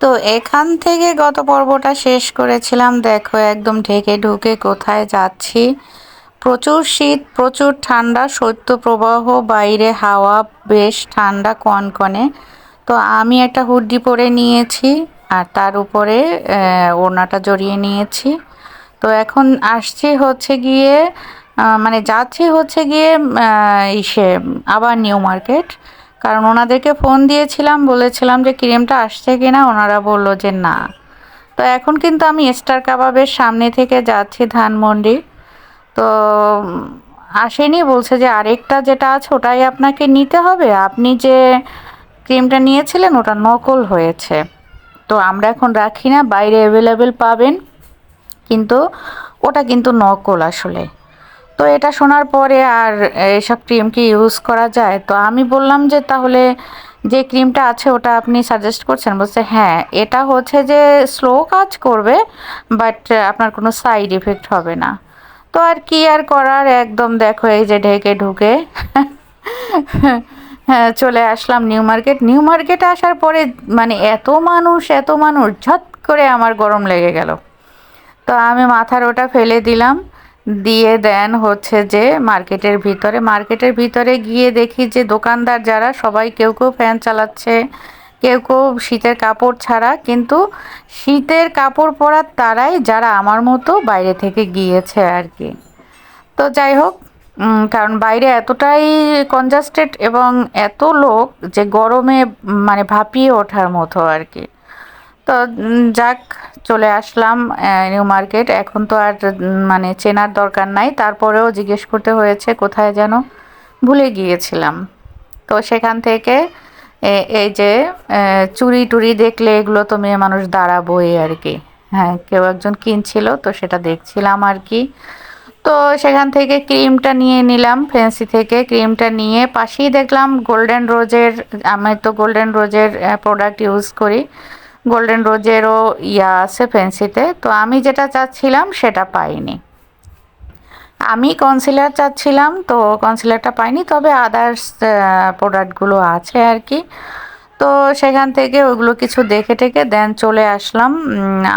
তো এখান থেকে গত পর্বটা শেষ করেছিলাম। দেখো, একদম ঢেকে ঢুকে কোথায় যাচ্ছি? প্রচুর শীত, প্রচুর ঠান্ডা, শৈত্যপ্রবাহ, বাইরে হাওয়া, বেশ ঠান্ডা কনকনে। তো আমি একটা হুডি পরে নিয়েছি আর তার উপরে ওড়নাটা জড়িয়ে নিয়েছি। তো এখন আসছি হচ্ছে গিয়ে মানে যাচ্ছি হচ্ছে গিয়ে ইসে, আবার নিউ মার্কেট। কারণ ওনাদেরকে ফোন দিয়েছিলাম, বলেছিলাম যে ক্রিমটা আসছে কিনা, ওনারা বলল যে না। তো এখন কিন্তু আমি স্টার কাবাবের সামনে থেকে যাচ্ছি ধানমন্ডি তো আসেনি, বলছে যে আরেকটা যেটা আছে ওটাই আপনাকে নিতে হবে। আপনি যে ক্রিমটা নিয়েছিলেন ওটা নকল হয়েছে। তো আমরা এখন রাখি না, বাইরে অ্যাভেলেবেল পাবেন। কিন্তু ওটা কিন্তু নকল আসলে। তো এটা শোনার পরে আর এসব ক্রিম কি ইউজ করা যায়? তো আমি বললাম যে তাহলে যে ক্রিমটা আছে ওটা আপনি সাজেস্ট করছেন, বলছে হ্যাঁ এটা হচ্ছে যে স্লো কাজ করবে, বাট আপনার কোনো সাইড এফেক্ট হবে না। তো আর কি আর করার? একদম দেখো এই যে ঢেকে ঢুকে। হ্যাঁ চলে আসলাম নিউ মার্কেট। নিউ মার্কেটে আসার পরে মানে এত মানুষ এত মানুষ, ঝট করে আমার গরম লেগে গেল। তো আমি মাথার ওটা ফেলে দিলাম। দিয়ে দেন হচ্ছে যে মার্কেটের ভিতরে। মার্কেটের ভিতরে গিয়ে দেখি যে দোকানদার যারা, সবাই কেউ কেউ ফ্যান চালাচ্ছে, কেউ কেউ শীতের কাপড় ছাড়া। কিন্তু শীতের কাপড় পরার তারাই যারা আমার মতো বাইরে থেকে গিয়েছে আর কি। তো যাই হোক কারণ বাইরে এতটাই কনজাস্টেড এবং এত লোক যে গরমে মানে ভাপিয়ে ওঠার মতো আর কি। তো যাক, চলে আসলাম নিউ মার্কেট এখন তো আর মানে চেনার দরকার নাই। তারপরেও জিজ্ঞেস করতে হয়েছে, কোথায় যেন ভুলে গিয়েছিলাম। তো সেখান থেকে এই যে চুরি টুরি দেখলে এগুলো তো মেয়ে মানুষ দাঁড়াবোই আর কি। হ্যাঁ কেউ একজন কিনছিল, তো সেটা দেখছিলাম আর কি। তো সেখান থেকে ক্রিমটা নিয়ে নিলাম ফ্যান্সি থেকে ক্রিমটা নিয়ে পাশেই দেখলাম গোল্ডেন রোজের আমি তো গোল্ডেন রোজের প্রোডাক্ট ইউজ করি। গোল্ডেন রোজেরও ইয়া আছে ফেন্সিতে তো আমি যেটা চাচ্ছিলাম, সেটা পাইনি। আমি কনসিলার চাচ্ছিলাম, তো কনসিলারটা পাইনি। তবে আদার্স প্রোডাক্টগুলো আছে আর কি। তো সেখান থেকে ওগুলো কিছু দেখে টেকে দেন চলে আসলাম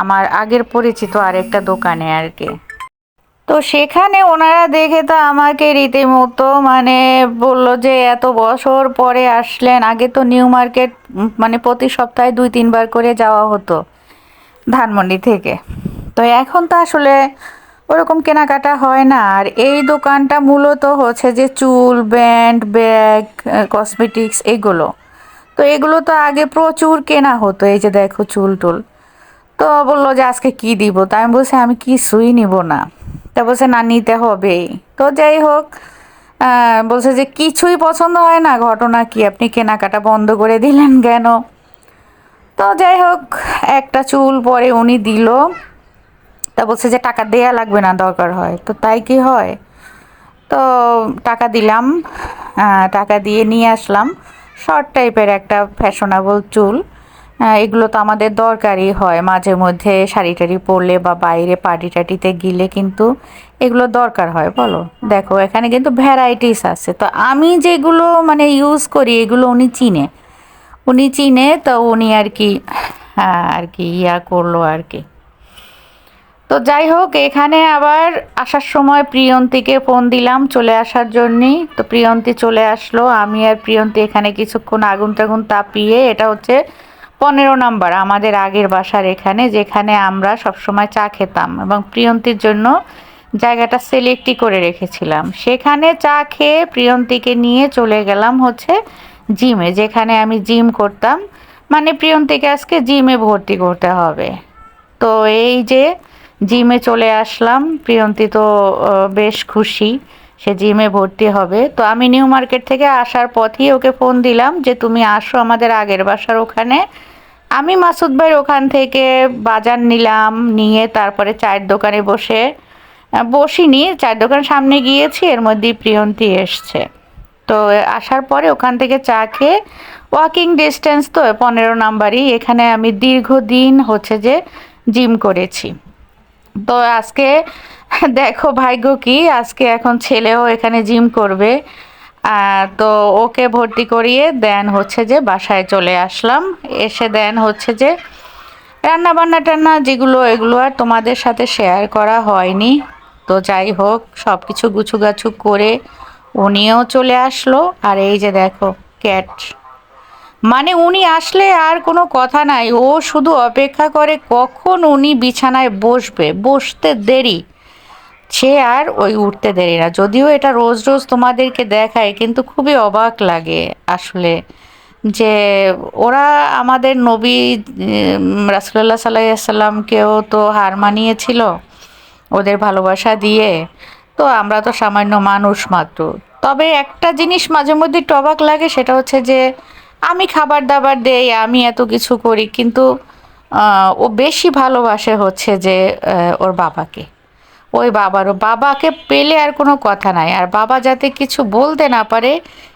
আমার আগের পরিচিত আরেকটা দোকানে আর কি। তো সেখানে ওনারা দেখে তো আমাকে রীতিমতো মানে বলল যে এত বছর পরে আসলেন, আগে তো নিউ মার্কেট মানে প্রতি সপ্তাহে দুই, তিনবার করে যাওয়া হতো ধানমন্ডি থেকে। তো এখন তো আসলে ওরকম কেনাকাটা হয় না। আর এই দোকানটা মূলত হচ্ছে যে চুল, ব্যান্ড, ব্যাগ কসমেটিক্স এগুলো। তো এগুলো তো আগে প্রচুর কেনা হতো, এই যে দেখো চুল টুল। তো বলল যে আজকে কি দিব? তা আমি বলছি আমি কিছুই নিব না। তা বলছে, না, নিতে হবেই। তো যাই হোক বলছে যে, কিছুই পছন্দ হয় না, ঘটনা কি? আপনি কেনাকাটা বন্ধ করে দিলেন কেন? তো যাই হোক, একটা চুল পরে উনি দিল। তা বলছে যে, টাকা দেয়া লাগবে না, দরকার হয়। তো তাই কি হয়? তো টাকা দিলাম টাকা দিয়ে নিয়ে আসলাম। শর্ট টাইপের একটা ফ্যাশনেবল চুল। এগুলো তো আমাদের দরকারই হয়। মাঝে মধ্যে শাড়ি টাড়ি পরলে বা বাইরে পার্টি টাটিতে গেলে কিন্তু এগুলো দরকার হয়, বলো? দেখো, এখানে কিন্তু ভ্যারাইটিস আছে। তো আমি যেগুলো মানে ইউজ করি, এগুলো উনি চিনে। উনি চিনে, তো উনি আর কি হ্যাঁ আর কি ইয়া করল আর কি। তো যাই হোক, এখানে আবার আসার সময় প্রিয়ন্তীকে ফোন দিলাম চলে আসার জন্যই। তো প্রিয়ন্তী চলে আসলো, আমি আর প্রিয়ন্তী এখানে কিছুক্ষণ আগুন টাগুন তাপিয়ে, এটা হচ্ছে পনেরো নাম্বার, আমাদের আগের বাসার এখানে, যেখানে আমরা সবসময় চা খেতাম এবং প্রিয়ন্তীর জন্য জায়গাটা সিলেক্টই করে রেখেছিলাম। সেখানে চা খেয়ে প্রিয়ন্তীকে নিয়ে চলে গেলাম হচ্ছে জিমে যেখানে আমি জিম করতাম। মানে প্রিয়ন্তীকে আজকে জিমে ভর্তি করতে হবে। তো এই যে জিমে চলে আসলাম, প্রিয়ন্তী তো বেশ খুশি সে জিমে ভর্তি হবে। তো আমি নিউ মার্কেট থেকে আসার পথেই ওকে ফোন দিলাম যে, তুমি আসো আমাদের আগের বাসার ওখানে আমি মাসুদ ভাইয়ের ওখান থেকে বাজার নিলাম, নিয়ে তারপরে চায়ের দোকানে বসে বসিনি, চায়ের দোকান সামনে গিয়েছি, এর মধ্যেই প্রিয়ন্তী এসছে। তো আসার পরে ওখান থেকে চা খেয়ে ওয়াকিং ডিস্টেন্স তো, পনেরো নাম্বারই, এখানে আমি দীর্ঘদিন হচ্ছে যে জিম করেছি। তো আজকে, দেখো ভাগ্য কি, আজকে এখন ছেলেও এখানে জিম করবে। তো ওকে ভর্তি করিয়ে দেন হচ্ছে যে বাসায় চলে আসলাম। এসে দেন হচ্ছে যে রান্না বান্না টান্না যেগুলো, এগুলো আর তোমাদের সাথে শেয়ার করা হয়নি। তো যাই হোক সব কিছু গুছু গাছু করে উনিও চলে আসলো। আর এই যে দেখো ক্যাট মানে উনি আসলে আর কোনো কথা নাই, ও শুধু অপেক্ষা করে কখন উনি বিছানায় বসবে, বসতে দেরি। সে আর ওই উঠতে দেরি না। যদিও এটা রোজ রোজ তোমাদেরকে দেখায়, কিন্তু খুবই অবাক লাগে আসলে যে ওরা আমাদের নবী রাসুল্লাহ সাল্লামকেও তো হার মানিয়েছিল ওদের ভালোবাসা দিয়ে। তো আমরা তো সামান্য মানুষ মাত্র। তবে একটা জিনিস মাঝে মধ্যে টবাক লাগে, সেটা হচ্ছে যে আমি খাবার দাবার দেই, আমি এত কিছু করি, কিন্তু ও বেশি ভালোবাসে হচ্ছে যে ওর বাবাকে। ওই বাবারও। বাবাকে পেলে আর কোনো কথা নাই। আর বাবা যাতে কিছু বলতে না পারে,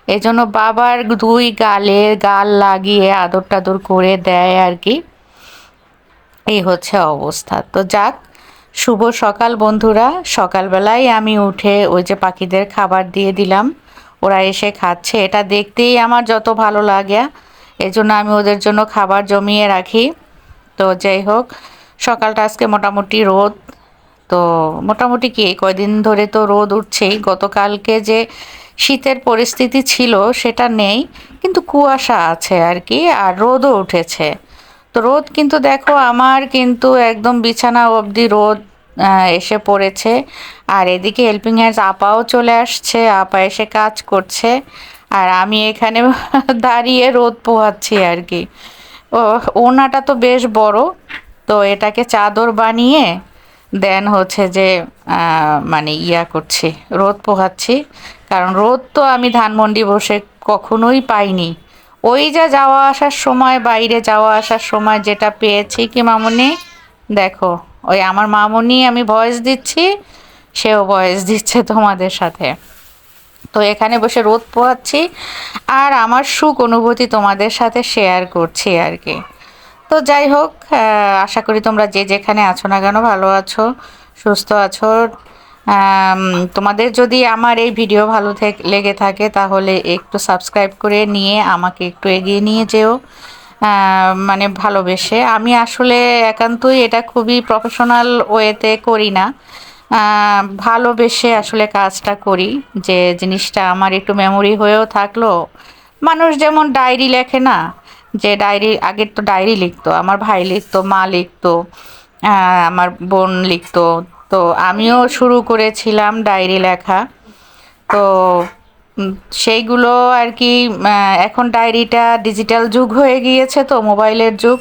এজন্য বাবার দুই গালে গাল লাগিয়ে আদর টাদর করে দেয় আর কি। এই হচ্ছে অবস্থা। তো যাক, শুভ সকাল বন্ধুরা। সকালবেলায় আমি উঠে ওই যে পাখিদের খাবার দিয়ে দিলাম। ওরা এসে খাচ্ছে। এটা দেখতেই আমার যত ভালো লাগে। এই জন্য আমি ওদের জন্য খাবার জমিয়ে রাখি। তো যাই হোক, সকালটা আজকে মোটামুটি রোদ। তো মোটামুটি কি, কয়দিন ধরে তো রোদ উঠছেই। গতকালকে যে শীতের পরিস্থিতি ছিল সেটা নেই, কিন্তু কুয়াশা আছে আর কি, আর রোদও উঠেছে। তো রোদ কিন্তু দেখো, আমার কিন্তু একদম বিছানা অবধি রোদ এসে পড়েছে। আর এদিকে হেল্পিং হ্যান্ডস আপাও চলে আসছে, আপা এসে কাজ করছে। আর আমি এখানে দাঁড়িয়ে রোদ পোহাচ্ছি আর কি। ও ওনাটা তো বেশ বড়, তো এটাকে চাদর বানিয়ে দেন হচ্ছে যে মানে ইয়া করছি, রোদ পোহাচ্ছি। কারণ রোদ তো আমি ধানমন্ডি বসে কখনোই পাইনি। ওই যা যাওয়া আসার সময়, বাইরে যাওয়া আসার সময় যেটা পেয়েছি কি মামনি? দেখো, ওই আমার মামনি আমি ভয়েস দিচ্ছি, সেও ভয়েস দিচ্ছে তোমাদের সাথে। তো এখানে বসে রোদ পোহাচ্ছি, আর আমার সুখ অনুভূতি তোমাদের সাথে শেয়ার করছি আর কি। তো যাই হোক আশা করি তোমরা যে যেখানে আছো না কেন ভালো আছো, সুস্থ আছো। তোমাদের যদি আমার এই ভিডিও ভালো লেগে থাকে তাহলে একটু সাবস্ক্রাইব করে নিয়ে আমাকে একটু এগিয়ে নিয়ে যেও মানে ভালোবেসে। আমি আসলে একান্তই এটা খুবই প্রফেশনাল ওয়েতে করি না। ভালোবেসে আসলে কাজটা করি, যে জিনিসটা আমার একটু মেমোরি হয়েও থাকল। মানুষ যেমন ডায়েরি লেখে না যে ডায়েরি আগের তো ডায়েরি লিখতো, আমার ভাই লিখতো, মা লিখতো আমার বোন লিখতো। তো আমিও শুরু করেছিলাম ডায়েরি লেখা। তো সেইগুলো আর কি এখন ডায়েরিটা ডিজিটাল যুগ হয়ে গিয়েছে তো, মোবাইলের যুগ।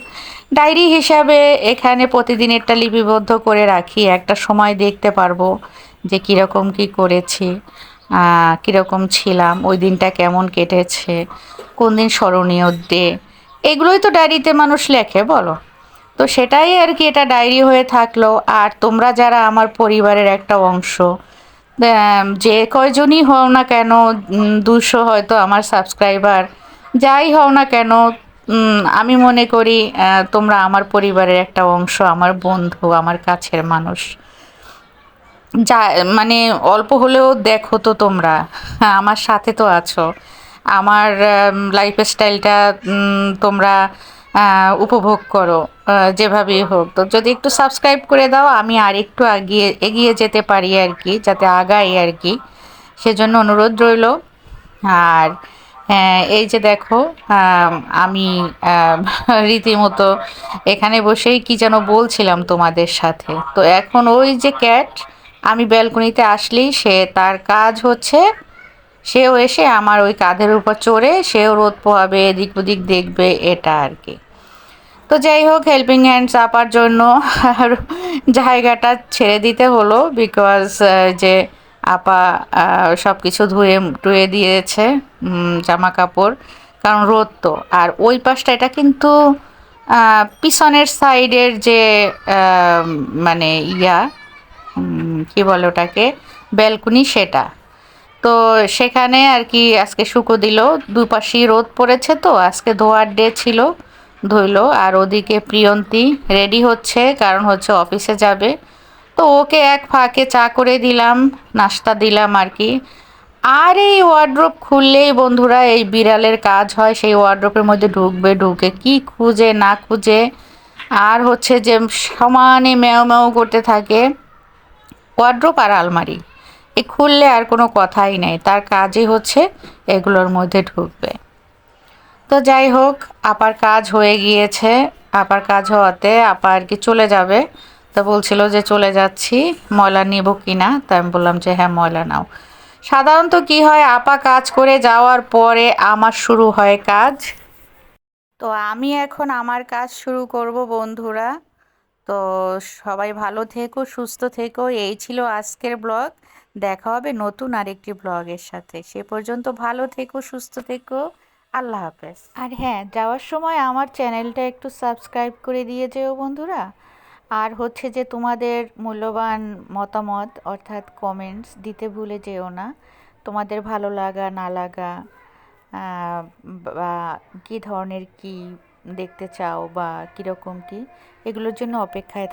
ডায়েরি হিসাবে এখানে প্রতিদিনেরটা লিপিবদ্ধ করে রাখি, একটা সময় দেখতে পারব যে কীরকম কি করেছি কীরকম ছিলাম, ওই দিনটা কেমন কেটেছে, কোন দিন স্মরণীয় ডে এগুলোই তো ডায়েরিতে মানুষ লেখে, বলো। তো সেটাই আর কি, এটা ডায়েরি হয়ে থাকল। আর তোমরা যারা আমার পরিবারের একটা অংশ যে কয়জনই হও না কেন দুশো হয়তো আমার সাবস্ক্রাইবার যাই হও না কেন আমি মনে করি তোমরা আমার পরিবারের একটা অংশ, আমার বন্ধু, আমার কাছের মানুষ। যা মানে অল্প হলেও দেখো তো তোমরা আমার সাথে তো আছো। আমার লাইফ স্টাইলটা তোমরা উপভোগ করো যেভাবেই হোক। তো যদি একটু সাবস্ক্রাইব করে দাও, আমি আর একটু এগিয়ে এগিয়ে যেতে পারি আর কি, যাতে আগাই আর কি। সেজন্য অনুরোধ রইল। আর এই যে দেখো আমি রীতিমতো এখানে বসেই কি যেন বলছিলাম তোমাদের সাথে। তো এখন ওই যে ক্যাট আমি ব্যালকনিতে আসলেই সে, তার কাজ হচ্ছে সেও এসে আমার ওই কাঁধের উপর চড়ে সেও রোদ পোহাবে, এদিক ওদিক দেখবে, এটা আর কি। তো যাই হোক হেল্পিং হ্যান্ড চাপার জন্য আর জায়গাটা ছেড়ে দিতে হলো বিকজ যে আপা সব কিছু ধুয়ে, টুয়ে দিয়েছে জামা কাপড় কারণ রোদ তো। আর ওই পাশটা এটা কিন্তু পিছনের সাইডের যে মানে ইয়া কি বলে ওটাকে ব্যালকনি সেটা। তো সেখানে আর কি আজকে শুকো দিল। দুপাশেই রোদ পড়েছে তো, আজকে ধোয়ার ডে ছিল, ধুইলো। আর ওদিকে প্রিয়ন্তী রেডি হচ্ছে, কারণ হচ্ছে অফিসে যাবে। তো ওকে এক ফাঁকে চা করে দিলাম, নাস্তা দিলাম আর কি। আর এই ওয়ার্ড্রোপ খুললেই বন্ধুরা, এই বিড়ালের কাজ হয়, সেই ওয়ার্ড্রোপের মধ্যে ঢুকবে, ঢুকে কি খুঁজে না খুঁজে। আর হচ্ছে যে সমানে ম্যাও ম্যাও করতে থাকে ওয়ার্ড্রোপ আর আলমারি। এ খুললে আর কোনো কথাই নেই। তার কাজই হচ্ছে এগুলোর মধ্যে ঢুকবে। তো যাই হোক, আপার কাজ হয়ে গিয়েছে। আপার কাজ হওয়াতে আপা আর কি চলে যাবে। তো বলছিল যে চলে যাচ্ছি, ময়লা নিব কি না তো আমি বললাম যে হ্যাঁ ময়লা নাও। সাধারণত কি হয়, আপা কাজ করে যাওয়ার পরে আমার শুরু হয় কাজ। তো আমি এখন আমার কাজ শুরু করব বন্ধুরা। তো সবাই ভালো থেকো, সুস্থ থেকো। এই ছিল আজকের ব্লগ। দেখা হবে নতুন আরেকটি ব্লগের সাথে। সে পর্যন্ত ভালো থেকো, সুস্থ থেকো। আল্লাহ হাফেজ। আর হ্যাঁ যাওয়ার সময় আমার চ্যানেলটা একটু সাবস্ক্রাইব করে দিয়ে যেও বন্ধুরা। আর হচ্ছে যে তোমাদের মূল্যবান মতামত অর্থাৎ কমেন্টস দিতে ভুলে যেও না। তোমাদের ভালো লাগা, না লাগা বা কী ধরনের কি দেখতে চাও বা কীরকম কি, এগুলোর জন্য অপেক্ষায়